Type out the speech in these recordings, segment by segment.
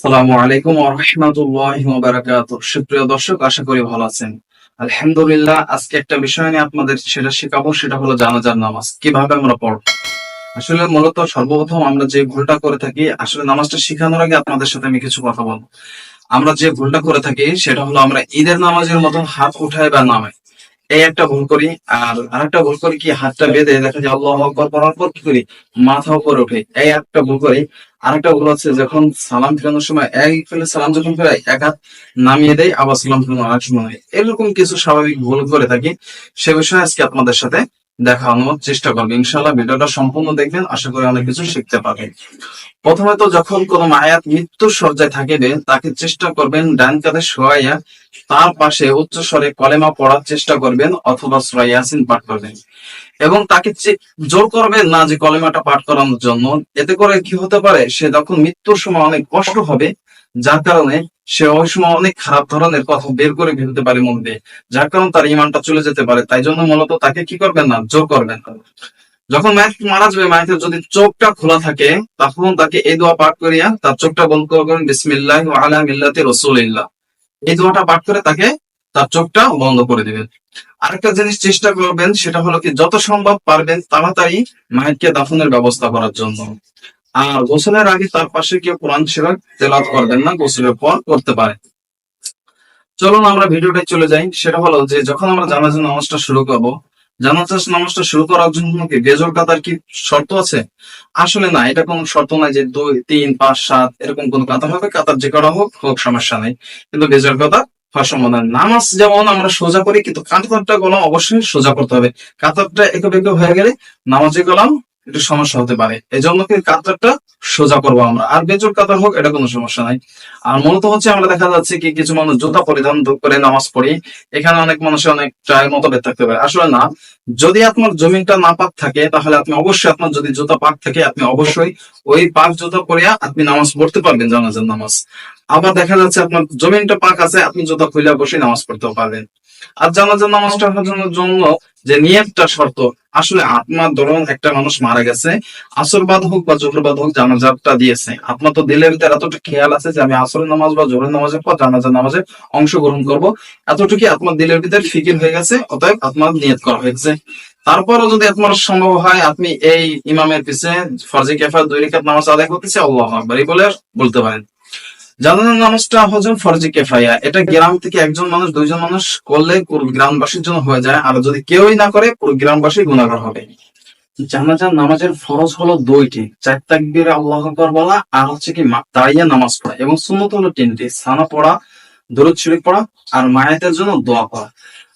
সালামু আলাইকুম রহমতুল্লাহ বারাকাত সুপ্রিয় দর্শক, আশা করি ভালো আছেন। আলহামদুলিল্লাহ, আজকে একটা বিষয় নিয়ে আপনাদের সেটা শেখাবো, সেটা হলো জানাজার নামাজ। কীভাবে আমরা পড়ব? আসলে মূলত সর্বপ্রথম আমরা যে ভুলটা করে থাকি, আসলে নামাজটা শেখানোর আগে আপনাদের সাথে আমি কিছু কথা বলব। আমরা যে ভুলটা করে থাকি, সেটা হলো আমরা ঈদের নামাজের মতন হাত উঠাই বা নামাই। এই একটা ভুল করি, আর আরেকটা ভুল করি কি, হাতটা বেঁধে দেখা যায় আল্লাহ আকবর পড়ার পর কি করি? মাথা উপরে উঠে। এই একটা ভুল করি আরেকটা ভুল হচ্ছে যখন সালাম ফেরানোর সময় এক ফেলে সালাম যখন ফেরাই এক হাত নামিয়ে দেয়, আবার সালাম ফেরানো আরেক সময় এরকম কিছু স্বাভাবিক ভুল করে থাকি। সে বিষয়ে আজকে আপনাদের সাথে দেখানোর চেষ্টা করব। ইনশাল্লাহ ভিডিওটা সম্পূর্ণ দেখবেন, আশা করি অনেক কিছু শিখতে পারবেন। প্রথমে তো যখন কোন মায়াত মৃত্যুর সজ্জায় থাকিবে তাকে চেষ্টা করবেন ডান কাঁধে শোয়াইয়া তার পাশে উচ্চ স্বরে কলেমা পড়ার চেষ্টা করবেন অথবা সুরা ইয়াসিন পাঠ করবেন। এবং তাকে জোর করবেন না, যে কলেমাটা পাঠ করানোর জন্য। এতে করে কি হতে পারে, সে তখন মৃত্যুর সময় অনেক কষ্ট হবে, যার কারণে সে ওই সময় অনেক খারাপ ধরনের কথা বের করে ফেলতে পারে মন দিয়ে। যার কারণে তার ইমানটা চলে যেতে পারে। তাই জন্য মূলত তাকে কি করবেন না, জোর করবেন না। যখন মায়ের মারা যাবে, মায়ের যদি চোখটা খোলা থাকে, তখন তাকে এই দোয়া পাঠ করিয়া তার চোখটা বন্ধ করবেন বিসমিল্লাহ আলা মিল্লাতে রসুলিল্লাহ। এই দোয়াটা পাঠ করে তাকে তার চোখটা বন্ধ করে দিবেন। আরেকটা জিনিস চেষ্টা করবেন, সেটা হলো কি যত সম্ভব পারবেন তাড়াতাড়ি মায়েরকে দাফনের ব্যবস্থা করার জন্য। আর গোসলের আগে তার পাশে কেউ কোরআন শিরাক তেলাওয়াত করবেন না, গোসলের পর করতে পারে চলুন আমরা ভিডিওটাই চলে যাই। সেটা হলো যে যখন আমরা জানাজা নামাজটা শুরু করব জানাজা নামাজটা শুরু করার জন্য কি বেজর কাতার কি শর্ত আছে? আসলে না, এটা কোনো শর্ত নাই যে দুই, তিন, পাঁচ, সাত, এরকম কোনো কাতার হবে। কাতার যে করা হোক হোক, সমস্যা নাই। কিন্তু বেজর কাতার নেই। নামাজ যেমন আমরা সোজা করি, কিন্তু কাতারটা গলাম অবশ্যই সোজা করতে হবে। কাতারটা একে বেঁকে হয়ে গেলে নামাজে গলাম, একটু সমস্যা হতে পারে। এই জন্য কাতারটা সোজা করব আমরা। আর বেজর কাতার হোক, এটা কোনো সমস্যা নাই। আর মূলত হচ্ছে আমরা দেখা যাচ্ছে কি কিছু মানুষ জুতা পরিধান করে নামাজ পড়ি। এখানে অনেক মানুষের অনেক ট্রায়ের মতভেদ থাকতে পারে। আসলে না, যদি আপনার জমিনটা না পাক থাকে, তাহলে আপনি অবশ্যই আপনার যদি জুতা পাক থাকে, আপনি অবশ্যই ওই পাক জুতা পরিয়া আপনি নামাজ পড়তে পারবেন জানাজার নামাজ। আবার দেখা যাচ্ছে আপনার জমিনটা পাক আছে, আপনি জুতা খুলে বসে নামাজ পড়তেও পারবেন আর জানাজার নামাজটা হওয়ার জন্য যে নিয়তটা শর্ত, আসলে আপনার ধরুন একটা মানুষ মারা গেছে আসরবাদ হোক বা জোহরবাদ হোক জানাজারটা দিয়েছে। আপনার তো দিলের ভিতরে এতটা খেয়াল আছে যে আমি আসরের নামাজ বা জোহরের নামাজের পর জানাজার নামাজে অংশগ্রহণ করব। এতটুকু আপনার দিলের ভিতরে ফিকির হয়ে গেছে, অতএব আপনার নিয়ত করা হয়েছে। তারপরও যদি আপনার সম্ভব হয়, আপনি এই ইমামের পিছে ফরজি কেফা রেখাত নামাজ আদায় করতেছে আল্লাহ আকবার। এই বলে বলতে পারেন। জানাজার নামাজটা হজম ফরজি কেফাইয়া। এটা গ্রাম থেকে একজন মানুষ, দুইজন মানুষ করলে গ্রামবাসীর জন্য হয়ে যায়। আর যদি কেউই না করে, পুরো গ্রামবাসী গুণাগর হবে। জানাজার নামাজের ফরজ হলো দুইটি। চার তাকবির আল্লাহ আকবর বলা, আর হচ্ছে কি দাঁড়িয়ে নামাজ পড়া। এবং সুন্নত হলো তিনটি। সানা পড়া, দরুদ শরীফ পড়া, আর মায়াতের জন্য দোয়া পড়া।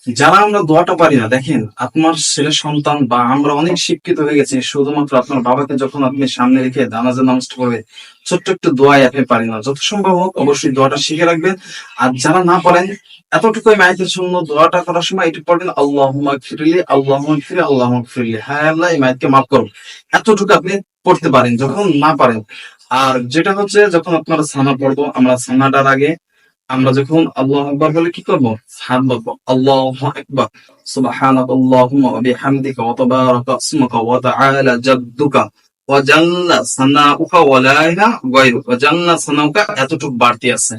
যারা আমরা দোয়াটা পারি না, দেখেন, আপনার ছেলে সন্তান বা আমরা অনেক শিক্ষিত হয়ে গেছি, শুধুমাত্র আপনার বাবাকে যখন আপনি সামনে রেখে নামাজের নামাজটা পড়বে ছোট্ট একটু দোয়াই আপনি পারি না। যত সম্ভব হোক, অবশ্যই দোয়াটা শিখে রাখবেন। আর যারা না পারেন, এতটুকুই মায়ের জন্য দোয়াটা করার সময় এটি পড়বেন আল্লাহ ফিরলি আল্লাহ ফিরে আল্লাহ ফিরলি হ্যাঁ আল্লাহ এই মায়েরকে মাফ করো এতটুকু আপনি পড়তে পারেন, যখন না পারেন। আর যেটা হচ্ছে, যখন আপনারা সানা পড়ব, আমরা সানাটার আগে আমরা যখন আল্লাহ আকবার বলে কি করব? হাত বলব আল্লাহ আকবার। গায়রুকা। ওয়া জাল্লা সানাউকা এতটুকু বাড়তি আছে।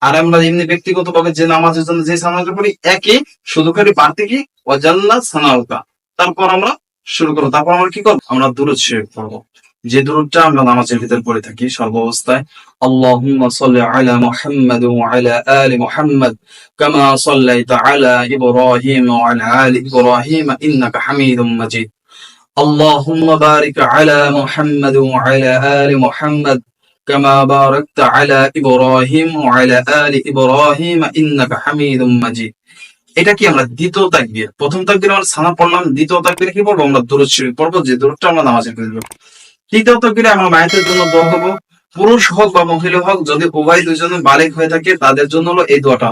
আর আমরা এমনি ব্যক্তিগতভাবে যে নামাজের জন্য যে সানাটা পড়ি, একই শুধু খালি বাড়তি কি? ওয়া জাল্লা সানাউকা। তারপর আমরা শুরু করব। তারপর আমরা কি করব? আমরা দূরত শরীফ পড়ব। যে দূরটা আমরা নামাজের ভিতর পড়ে থাকি সর্বাবস্থায় اللهم صل على محمد وعلى آل محمد كما صليت على إبراهيم وعلى آل إبراهيم إنك حميد مجيد اللهم بارك على محمد وعلى آل محمد كما باركت على إبراهيم وعلى آل إبراهيم إنك حميد مجيد এটা কি আমরা দ্বিতীয় তাকবীর প্রথম তাকবীর আমরা সানা পড়লাম দ্বিতীয় তাকবীরে কি পড়বো আমরা দূরত শরীফ পড়বো যে দূরটা আমরা নামাজে পড়বো তৃতীয় তাকবীরে আমরা মায়ের জন্য দোয়া করবো পুরুষ হোক বা মহিলা হোক যদি উভয় দুজনে বালিক হয়ে থাকে তাদের জন্য হলো এই দোয়াটা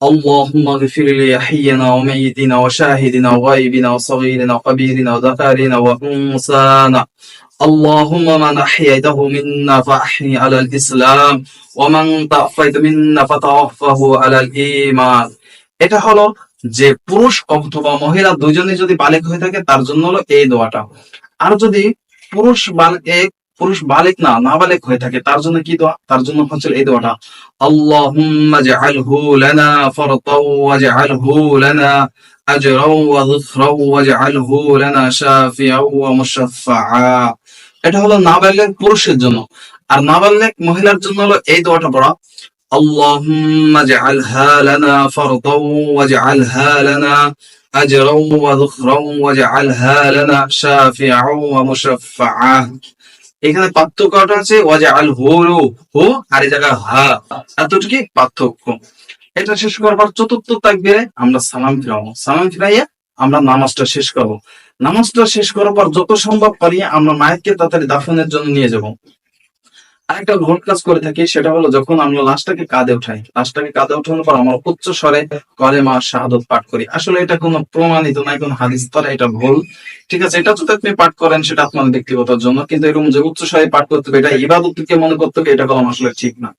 اللهم اغفر لحينا وميتنا وشاهدنا وغائبنا وصغيرنا وكبيرنا وذكرنا وانثانا اللهم من احييته منا فاحيي على الاسلام ومن توفيت منا فتوفه على الايمان এটা হলো যে পুরুষ অথবা মহিলা দুজনে যদি বালিক হয়ে থাকে তার জন্য হলো এই দোয়াটা আর যদি পুরুষ বালিক পুরুষ বালিক না, নাবালিক হয়ে থাকে। তার জন্য কি দোয়া? তার জন্য হচ্ছে এই দোয়াটা, আল্লাহুম্মা জাআলহু লানা ফারতাও ওয়াজআলহু লানা আজরাও ওয়া যুখরাও ওয়াজআলহু লানা শাফিআও ওয়া মুশাফফাআ। এটা হলো নাবালিক পুরুষের জন্য। আর নাবালিক মহিলার জন্য হলো এই দোয়াটা পড়া اللهم اجعلها لنا فرضا واجعلها لنا أجرا وذخرا واجعلها لنا شافعا ومشفعا এখানে পার্থক্যটা আছে ওয়াজআল হু হু আর এই জায়গায় হা এতটুকু পার্থক্য এটা শেষ করবার চতুর্থ থাকবে আমরা সালাম ফিরাবো সালাম ফিরাইয়া আমরা নামাজটা শেষ করব নামাজটা শেষ করার পর যত সম্ভব পারি আমরা মায়েরকে তাড়াতাড়ি দাফনের জন্য নিয়ে যাব আরেকটা ভুল কাজ করে থাকি, সেটা হলো যখন আমরা লাশটাকে কাঁধে উঠাই, লাশটাকে কাঁধে উঠানোর পর আমরা উচ্চ স্বরে কলেমা শাহাদত পাঠ করি। আসলে এটা কোনো প্রমাণিত নাই, কোনো হাদিস দ্বারা এটা ভুল। ঠিক আছে, এটা যদি আপনি পাঠ করেন, সেটা আপনার ব্যক্তিগত জন্য। কিন্তু এরকম যে উচ্চ স্বরে পাঠ করতে হবে, এটা ইবাদতকে মনে করতে হবে, এটা কলম আসলে ঠিক না।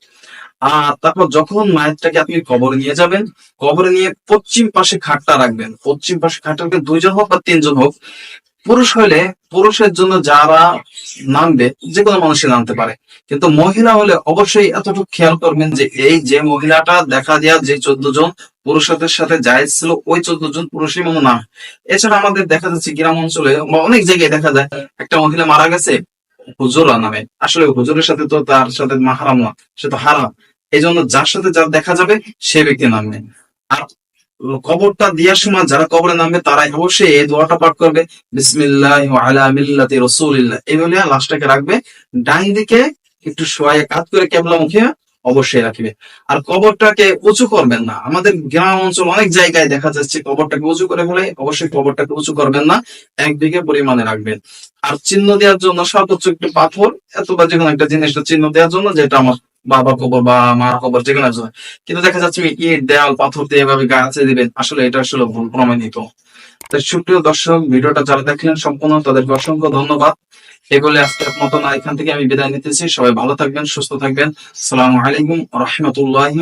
আর তারপর যখন মায়েরটাকে আপনি কবরে নিয়ে যাবেন, কবরে নিয়ে পশ্চিম পাশে খাটটা রাখবেন। পশ্চিম পাশে খাটটা দুইজন হোক বা তিনজন হোক পুরুষ হলে পুরুষের জন্য যারা নামবে যে কোনো মানুষই নামতে পারে। কিন্তু মহিলা হলে অবশ্যই এতটুকু খেয়াল করবেন যে এই যে মহিলাটা দেখা দেওয়া যে চোদ্দ জন পুরুষদের সাথে জায়েজ ছিল, ওই চোদ্দ জন পুরুষই মনে নাম এছাড়া আমাদের দেখা যাচ্ছে গ্রাম অঞ্চলে বা অনেক জায়গায় দেখা যায়, একটা মহিলা মারা গেছে হুজুরা নামে। আসলে হুজুরের সাথে তো তার সাথে মাহারাম না, সে তো হারাম। এই জন্য যার সাথে যার দেখা যাবে, সে ব্যক্তি নামবে আর কবরটা দেওয়ার সময় যারা কবরে নামবে তারাই অবশ্যই এই দোয়াটা পাঠ করবে। বিসমিল্লাহ আলা রাসূলিল্লাহ। এই বলে লাশটাকে রাখবে, ডান দিকে একটু শোয়া কাত করে কেবলা মুখে অবশ্যই রাখবে। আর কবরটাকে উঁচু করবেন না। আমাদের গ্রাম অঞ্চল অনেক জায়গায় দেখা যাচ্ছে কবরটাকে উঁচু করে ফেলে, অবশ্যই কবরটাকে উঁচু করবেন না, এক বিঘে পরিমাণে রাখবেন। আর চিহ্ন দেওয়ার জন্য সর্বোচ্চ একটু পাথর, এত বা যে কোনো একটা জিনিসটা চিহ্ন দেওয়ার জন্য যেটা আমার বাবা কবর বা মার কবর যে কোনো একজন। কিন্তু দেখা যাচ্ছে ইট, দেয়াল, পাথর দিয়ে এভাবে গাছে দিবেন, আসলে এটা আসলে ভুল প্রমাণিত। সুপ্রিয় দর্শক, ভিডিওটা যারা দেখলেন সম্পূর্ণ, তাদেরকে অসংখ্য ধন্যবাদ। এগুলো আজকের না, এখান থেকে আমি বিদায় নিতেছি। সবাই ভালো থাকবেন, সুস্থ থাকবেন। সালাম আলাইকুম রহমতুল্লাহ